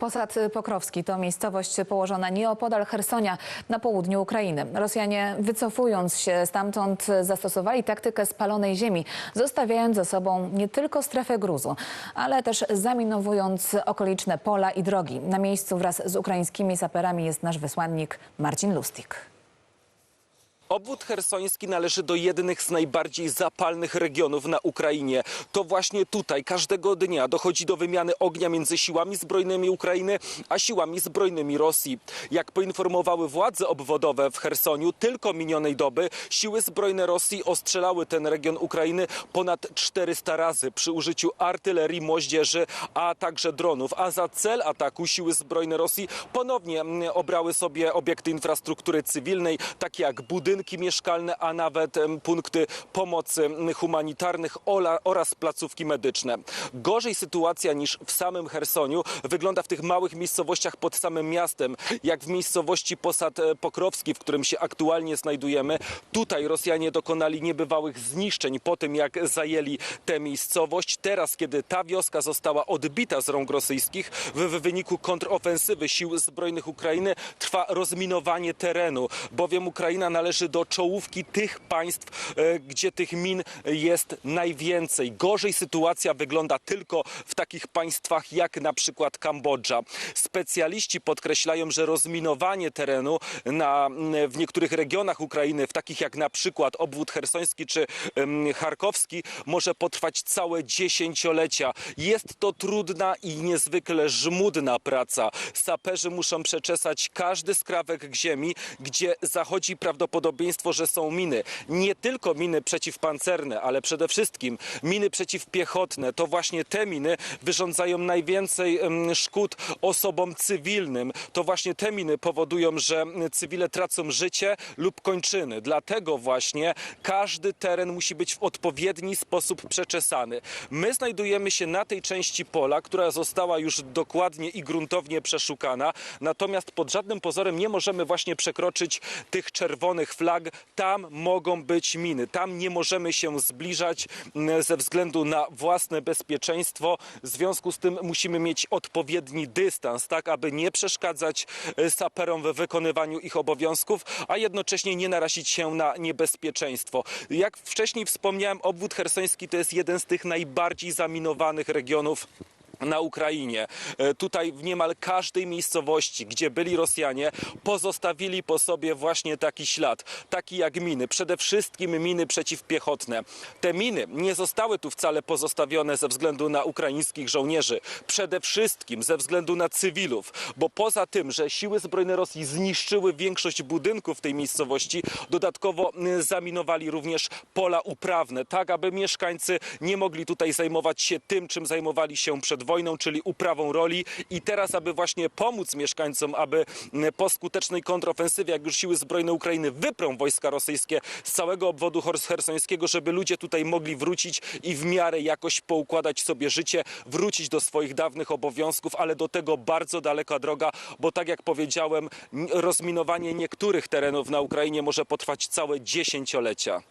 Posad Pokrowski to miejscowość położona nieopodal Hersonia na południu Ukrainy. Rosjanie wycofując się stamtąd zastosowali taktykę spalonej ziemi, zostawiając za sobą nie tylko strefę gruzu, ale też zaminowując okoliczne pola i drogi. Na miejscu wraz z ukraińskimi saperami jest nasz wysłannik Marcin Lustig. Obwód hersoński należy do jednych z najbardziej zapalnych regionów na Ukrainie. To właśnie tutaj każdego dnia dochodzi do wymiany ognia między siłami zbrojnymi Ukrainy a siłami zbrojnymi Rosji. Jak poinformowały władze obwodowe w Hersoniu, tylko minionej doby siły zbrojne Rosji ostrzelały ten region Ukrainy ponad 400 razy przy użyciu artylerii, moździerzy, a także dronów. A za cel ataku siły zbrojne Rosji ponownie obrały sobie obiekty infrastruktury cywilnej, takie jak budynki mieszkalne, a nawet punkty pomocy humanitarnych oraz placówki medyczne. Gorzej sytuacja niż w samym Hersoniu wygląda w tych małych miejscowościach pod samym miastem, jak w miejscowości Posad e, Pokrowski, w którym się aktualnie znajdujemy. Tutaj Rosjanie dokonali niebywałych zniszczeń po tym, jak zajęli tę miejscowość. Teraz, kiedy ta wioska została odbita z rąk rosyjskich, w wyniku kontrofensywy sił zbrojnych Ukrainy trwa rozminowanie terenu, bowiem Ukraina należy do czołówki tych państw, e, gdzie tych min jest najwięcej. Gorzej sytuacja wygląda tylko w takich państwach jak na przykład Kambodża. Specjaliści podkreślają, że rozminowanie terenu na, w niektórych regionach Ukrainy, w takich jak na przykład obwód hersoński czy charkowski, może potrwać całe dziesięciolecia. Jest to trudna i niezwykle żmudna praca. Saperzy muszą przeczesać każdy skrawek ziemi, gdzie zachodzi prawdopodobieństwo, że są miny. Nie tylko miny przeciwpancerne, ale przede wszystkim miny przeciwpiechotne. To właśnie te miny wyrządzają najwięcej szkód osobom cywilnym. To właśnie te miny powodują, że cywile tracą życie lub kończyny. Dlatego właśnie każdy teren musi być w odpowiedni sposób przeczesany. My znajdujemy się na tej części pola, która została już dokładnie i gruntownie przeszukana. Natomiast pod żadnym pozorem nie możemy właśnie przekroczyć tych czerwonych flag. Tam mogą być miny. Tam nie możemy się zbliżać m, ze względu na własne bezpieczeństwo. W związku z tym musimy mieć odpowiedni dystans, tak aby nie przeszkadzać e, saperom w wykonywaniu ich obowiązków, a jednocześnie nie narazić się na niebezpieczeństwo. Jak wcześniej wspomniałem, obwód hersoński to jest jeden z tych najbardziej zaminowanych regionów na Ukrainie. E, Tutaj w niemal każdej miejscowości, gdzie byli Rosjanie, pozostawili po sobie właśnie taki ślad, taki jak miny, przede wszystkim miny przeciwpiechotne. Te miny nie zostały tu wcale pozostawione ze względu na ukraińskich żołnierzy, przede wszystkim ze względu na cywilów, bo poza tym, że siły zbrojne Rosji zniszczyły większość budynków tej miejscowości, dodatkowo y, zaminowali również pola uprawne, tak aby mieszkańcy nie mogli tutaj zajmować się tym, czym zajmowali się przed wojną, czyli uprawą roli i teraz, aby właśnie pomóc mieszkańcom, aby po skutecznej kontrofensywie, jak już siły zbrojne Ukrainy wyprą wojska rosyjskie z całego obwodu hersońskiego, żeby ludzie tutaj mogli wrócić i w miarę jakoś poukładać sobie życie, wrócić do swoich dawnych obowiązków, ale do tego bardzo daleka droga, bo tak jak powiedziałem, rozminowanie niektórych terenów na Ukrainie może potrwać całe dziesięciolecia.